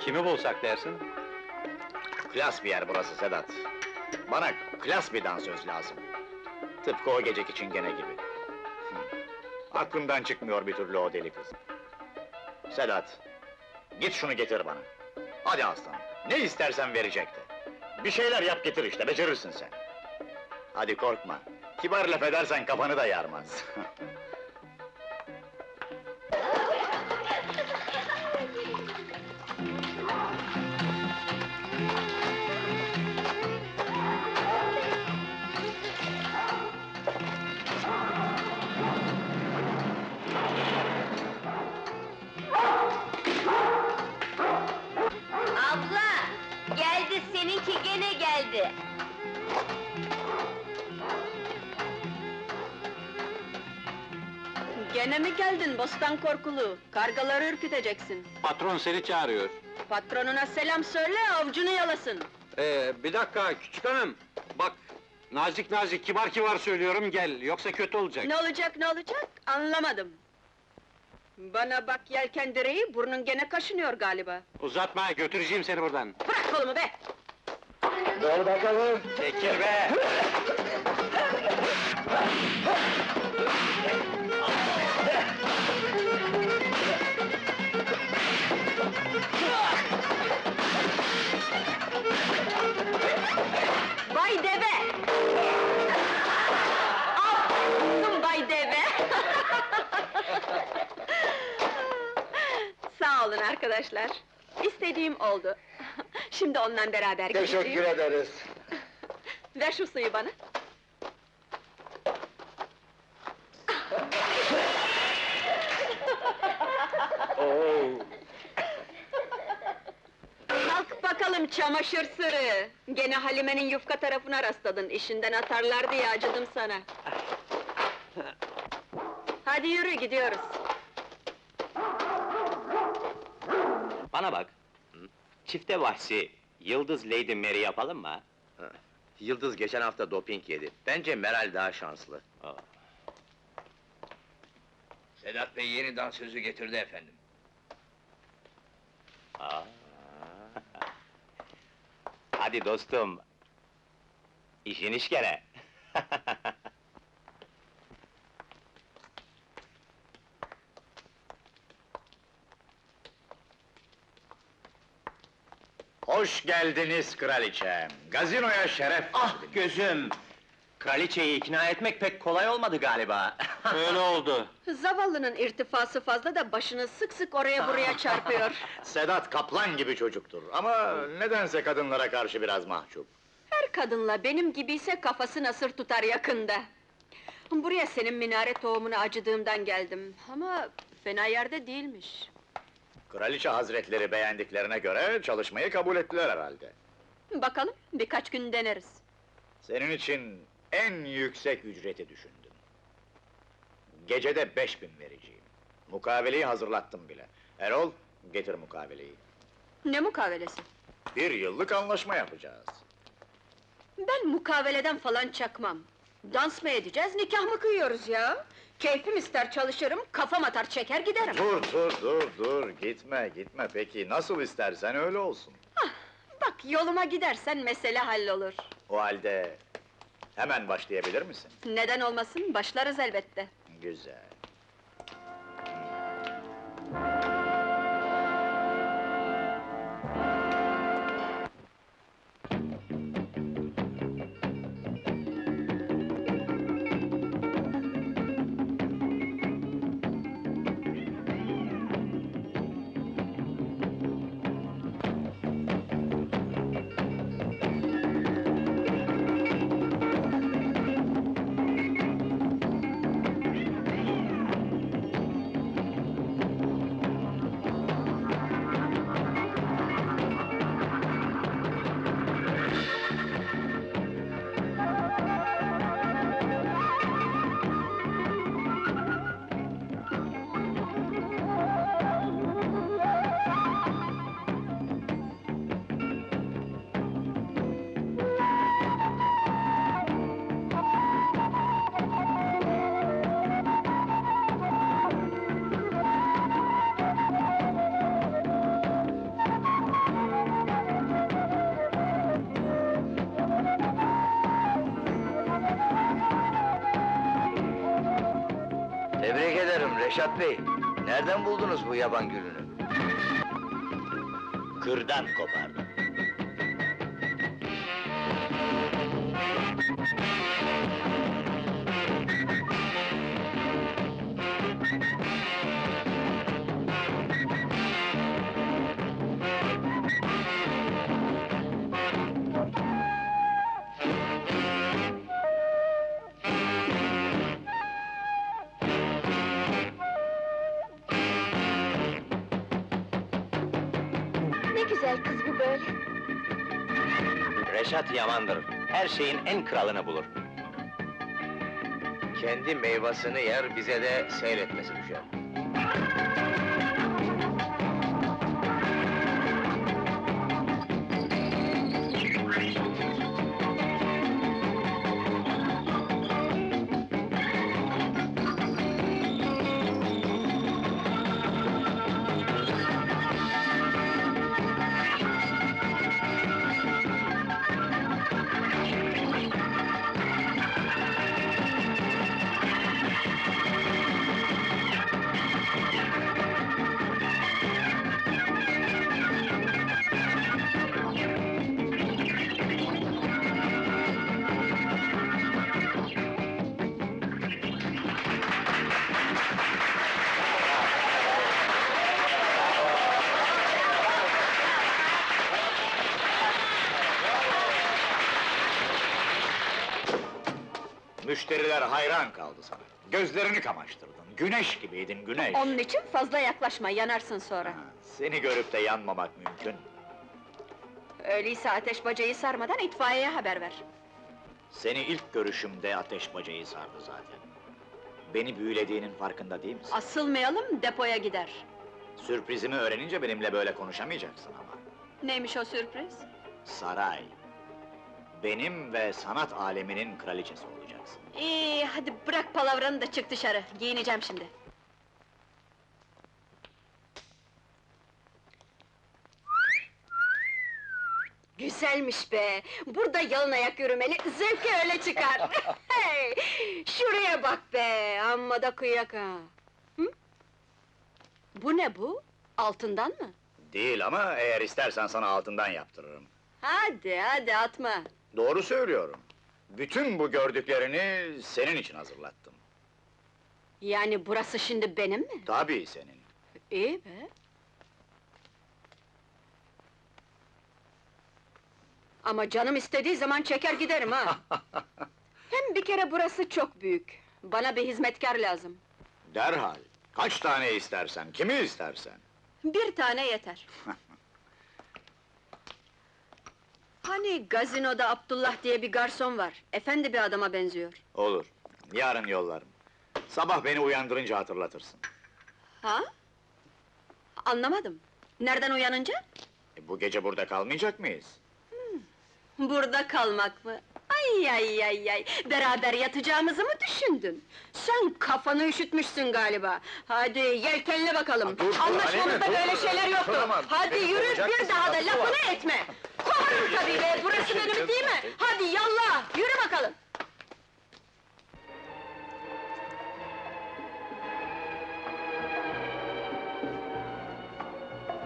Kimi bulsak dersin? Klas bir yer burası Sedat. Bana klas bir dansöz lazım. Tıpkı o geceki çingene gibi. Aklımdan çıkmıyor bir türlü o deli kız. Sedat, git şunu getir bana. Hadi aslanım, ne istersen verecekti. Bir şeyler yap getir işte, becerirsin sen. Hadi korkma, kibar laf edersen kafanı da yarmaz. Gene mi geldin bostan korkulu? Kargaları ürküteceksin. Patron seni çağırıyor. Patronuna selam söyle, avcunu yalasın. Ee, bir dakika küçük hanım. Bak, nazik nazik, kibar kibar söylüyorum gel, yoksa kötü olacak. Ne olacak, ne olacak? Anlamadım. Bana bak yelken direği, burnun gene kaşınıyor galiba. Uzatma, götüreceğim seni buradan. Bırak kolumu be! Dur bakalım! Çekil be! arkadaşlar. İstediğim oldu. Şimdi onunla beraber gideceğim. Teşekkür ederiz. Ver şu suyu bana. Oo. Kalk bakalım çamaşır sırrı! Gene Halime'nin yufka tarafına rastladın, işinden atarlar diye acıdım sana. Hadi yürü, gidiyoruz. Bana bak. Çifte vahsi, Yıldız Lady Mary yapalım mı? ha? Yıldız geçen hafta doping yedi. Bence Meral daha şanslı. Aa, Sedat Bey yeni dansözü getirdi efendim. aa. Hadi dostum. İşin iş gene. Hoş geldiniz kraliçem. Gazinoya şeref Ah verdiniz. gözüm! Kraliçeyi ikna etmek pek kolay olmadı galiba. Öyle oldu. Zavallının irtifası fazla da başını sık sık oraya buraya çarpıyor. Sedat kaplan gibi çocuktur ama nedense kadınlara karşı biraz mahcup. Her kadınla benim gibiyse kafası nasır tutar yakında. Buraya senin minare tohumuna acıdığımdan geldim ama fena yerde değilmiş. Kraliçe hazretleri beğendiklerine göre çalışmayı kabul ettiler herhalde. Bakalım, birkaç gün deneriz. Senin için en yüksek ücreti düşündüm. Gecede beş bin vereceğim. Mukaveleyi hazırlattım bile. Erol, getir mukaveleyi. Ne mukavelesi? Bir yıllık anlaşma yapacağız. Ben mukaveleden falan çakmam. Dans mı edeceğiz, nikah mı kıyıyoruz ya? Keyfim ister çalışırım, kafam atar çeker giderim. Dur, dur, dur, dur, gitme, gitme. Peki, nasıl istersen öyle olsun. Bak yoluma gidersen mesele hallolur. O halde hemen başlayabilir misin? Neden olmasın, başlarız elbette. Güzel. Tebrik ederim Reşat Bey. Nereden buldunuz bu yaban gülünü? Kırdan kopardım. Güzel kız bu böyle. Reşat yamandır. Her şeyin en kralını bulur. Kendi meyvasını yer, bize de seyretmesi düşer. Müşteriler hayran kaldı sana. Gözlerini kamaştırdın. Güneş gibiydin, güneş. Onun için fazla yaklaşma, yanarsın sonra. Ha, Seni görüp de yanmamak mümkün. Öyleyse ateş bacayı sarmadan itfaiyeye haber ver. Seni ilk görüşümde ateş bacayı sardı zaten. Beni büyülediğinin farkında değil misin? Asılmayalım, depoya gider. Sürprizimi öğrenince benimle böyle konuşamayacaksın ama. Neymiş o sürpriz? Saray. Benim ve sanat aleminin kraliçesi olacaksın. İyi, hadi bırak palavranı da çık dışarı. Giyineceğim şimdi. Güzelmiş be! Burada yalın ayak yürümeli, zevki öyle çıkar! hey! Şuraya bak be! Amma da kıyak ha! Hı? Bu ne bu? Altından mı? Değil ama eğer istersen sana altından yaptırırım. Hadi, hadi atma! Doğru söylüyorum. Bütün bu gördüklerini senin için hazırlattım. Yani burası şimdi benim mi? Tabii senin. İyi be! Ama canım istediği zaman çeker giderim ha! Hem bir kere burası çok büyük. Bana bir hizmetkar lazım. Derhal. Kaç tane istersen, kimi istersen. Bir tane yeter. Hani gazinoda Abdullah diye bir garson var. Efendi bir adama benziyor. Olur. Yarın yollarım. Sabah beni uyandırınca hatırlatırsın. Ha? Anlamadım. Nereden uyanınca? E, bu gece burada kalmayacak mıyız? Burada kalmak mı? Ay ay ay ay! Beraber yatacağımızı mı düşündün? Sen kafanı üşütmüşsün galiba! Hadi yelkenle bakalım! Anlaşmamızda böyle şeyler yoktu! Hadi yürü, bir daha da lafını etme! Kovarım tabii be! Burası benim değil mi? Hadi yallah! Yürü bakalım!